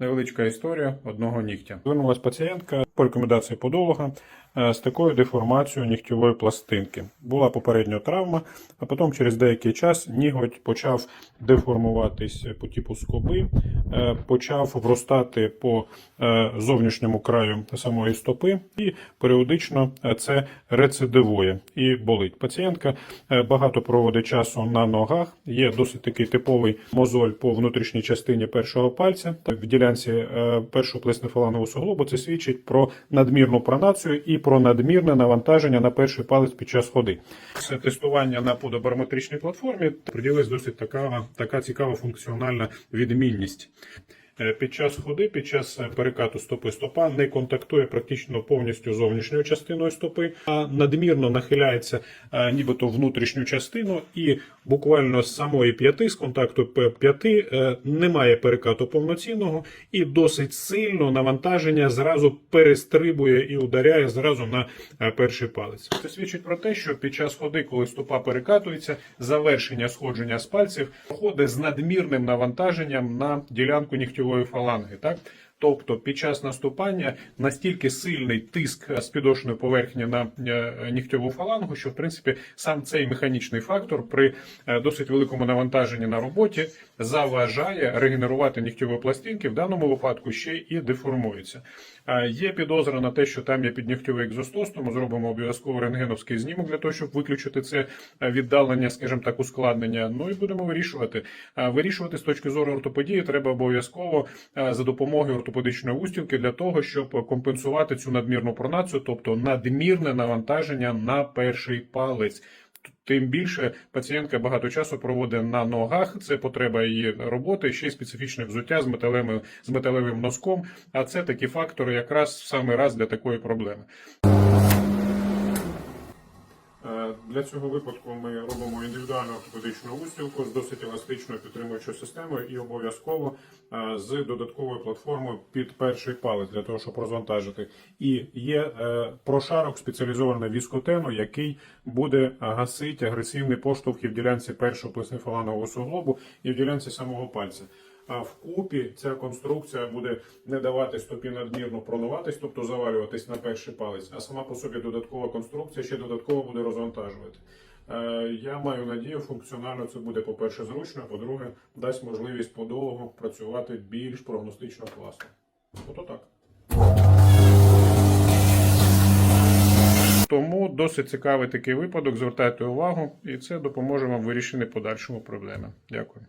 Невеличка історія одного нігтя. Звернулася пацієнтка по рекомендації подолога е, з такою деформацією нігтєвої пластинки. Була попередня травма, а потім через деякий час ніготь почав деформуватись по типу скоби, е, почав вростати по е, зовнішньому краю самої стопи, і періодично це рецидивує і болить. Пацієнтка багато проводить часу на ногах. Є досить такий типовий мозоль по внутрішній частині першого пальця. В ділянці першого плеснефалангового суглобу це свідчить про надмірну пронацію і про надмірне навантаження на перший палець під час ходи. Це тестування на подобарометричній платформі приділилась досить така, така цікава функціональна відмінність. Е, Під час ходи, під час е, перекату стопи стопа не контактує практично повністю зовнішньою частиною стопи, а надмірно нахиляється е, нібито внутрішню частину, і буквально з самої п'яти, з контакту п'яти, немає перекату повноцінного, і досить сильно навантаження зразу перестрибує і ударяє зразу на перший палець. Це свідчить про те, що під час ходи, коли стопа перекатується, завершення сходження з пальців проходить з надмірним навантаженням на ділянку нігтєвої фаланги. Так? Тобто під час наступання настільки сильний тиск з підошвеної поверхні на е, нігтєву фалангу, що в принципі сам цей механічний фактор при е, досить великому навантаженні на роботі заважає регенерувати нігтєві пластинки, в даному випадку ще і деформується. Е, Є підозра на те, що там є піднігтєвий екзостоз, тому зробимо обов'язково рентгеновський знімок для того, щоб виключити це віддалення, скажімо так, ускладнення. Ну і будемо вирішувати. Вирішувати з точки зору ортопедії треба обов'язково за допомогою ортопедичної устілки для того, щоб компенсувати цю надмірну пронацію, тобто надмірне навантаження на перший палець. Тим більше пацієнтка багато часу проводить на ногах. Це потреба її роботи, ще й специфічне взуття з металевим, з металевим носком. А це такі фактори, якраз в самий раз для такої проблеми. Е, Для цього випадку ми робимо індивідуальну ортопедичну устілку з досить еластичною підтримуючою системою і обов'язково е, з додатковою платформою під перший палець для того, щоб розвантажити. І є е, прошарок спеціалізований віскотену, який буде гасити агресивний поштовх і в ділянці першого плеснефаланового суглобу і в ділянці самого пальця. А вкупі ця конструкція буде не давати стопі надмірно пронуватись, тобто завалюватись на перший палець, а сама по собі додаткова конструкція ще додатково буде розвантажувати. Е, Я маю надію, функціонально це буде, по-перше, зручно, а по-друге, дасть можливість подолгу працювати більш прогностично класно. Ото так. Тому досить цікавий такий випадок. Звертайте увагу, і це допоможе вам в вирішенні подальшому проблеми. Дякую.